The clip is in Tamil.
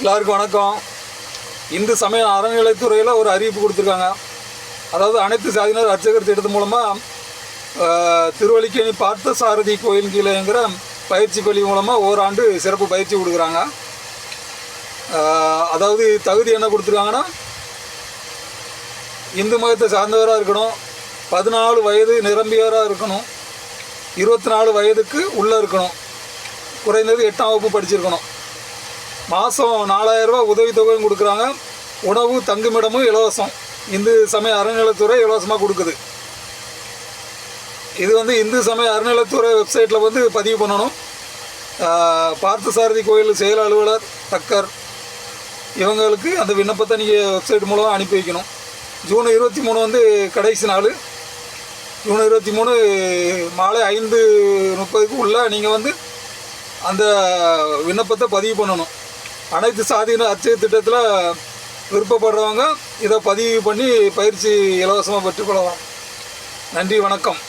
எல்லாருக்கும் வணக்கம். இந்து சமய அறநிலைத்துறையில் ஒரு அறிவிப்பு கொடுத்துருக்காங்க. அதாவது அனைத்து சாதியினர் அர்ச்சகர் திட்டத்து மூலமாக திருவல்லிக்கேணி பார்த்த சாரதி கோயில் கீழேங்கிற பயிற்சி பள்ளி மூலமாக ஓராண்டு சிறப்பு பயிற்சி கொடுக்குறாங்க. அதாவது தகுதி என்ன கொடுத்துருக்காங்கன்னா இந்து மதத்தை சார்ந்தவராக இருக்கணும். பதினாலு வயது நிரம்பியவராக இருக்கணும். இருபத்தி நாலு வயதுக்கு உள்ளே இருக்கணும். குறைந்தது எட்டாம் வகுப்பு படிச்சிருக்கணும். மாதம் நாலாயிரரூபா உதவித்தொகையும் கொடுக்குறாங்க. உணவு தங்குமிடமும் இலவசம். இந்து சமய அறநிலைத்துறை இலவசமாக கொடுக்குது. இது வந்து இந்து சமய அறநிலைத்துறை வெப்சைட்டில் வந்து பதிவு பண்ணணும். பார்த்தசாரதி கோயில் செயல் அலுவலர் தக்கர் இவங்களுக்கு அந்த விண்ணப்பத்தை நீங்கள் வெப்சைட் மூலமாக அனுப்பி வைக்கணும். ஜூன் இருபத்தி மூணு வந்து கடைசி நாள். ஜூன் இருபத்தி மூணு மாலை ஐந்து முப்பதுக்கு உள்ளே நீங்கள் வந்து அந்த விண்ணப்பத்தை பதிவு பண்ணணும். அனைத்து சாதியினர் அச்சய திட்டத்தில் விருப்பப்படுறவங்க இதை பதிவு பண்ணி பயிற்சி இலவசமாக பெற்றுக்கொள்ளலாம் நன்றி வணக்கம்.